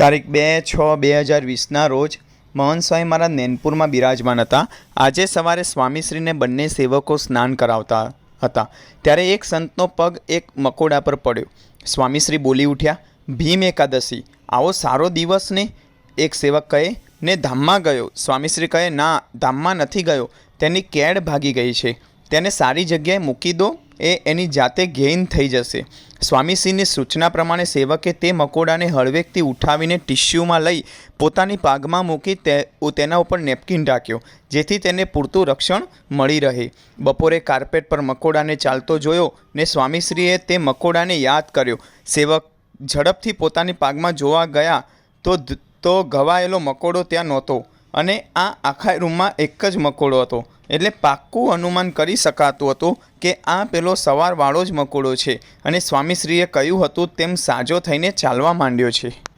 તારીખ બે છ બે હજાર વીસના રોજ મહંત સ્વામી મારા નેનપુરમાં બિરાજમાન હતા. આજે સવારે સ્વામીશ્રીને બંને સેવકો સ્નાન કરાવતા હતા. ત્યારે એક સંતનો પગ એક મકોડા પર પડ્યો. સ્વામીશ્રી બોલી ઉઠ્યા, ભીમ એકાદશી, આવો સારો દિવસ ને. એક સેવક કહે, ને ધામમાં ગયો. સ્વામીશ્રી કહે, ના, ધામમાં નથી ગયો. તેની કેડ ભાગી ગઈ છે. તેને સારી જગ્યાએ મૂકી દો. એ એની જાતે ગેઇન થઈ જશે. સ્વામીશ્રીની સૂચના પ્રમાણે સેવકે તે મકોડાને હળવેકથી ઉઠાવીને ટિશ્યુમાં લઈ પોતાની પાગમાં મૂકી તે, તેના ઉપર નેપકિન ઢાંક્યો જેથી તેને પૂરતું રક્ષણ મળી રહે. બપોરે કાર્પેટ પર મકોડાને ચાલતો જોયો ને સ્વામીશ્રીએ તે મકોડાને યાદ કર્યો. સેવક ઝડપથી પોતાની પાગમાં જોવા ગયા તો તો ઘવાયેલો મકોડો ત્યાં નહોતો અને આ આખા રૂમમાં એક જ મકોડો હતો. એટલે પાક્કું અનુમાન કરી શકાતું હતું કે આ પેલો સવારવાળો જ મકોડો છે. અને સ્વામીશ્રીએ કહ્યું હતું તેમ સાજો થઈને ચાલવા માંડ્યો છે.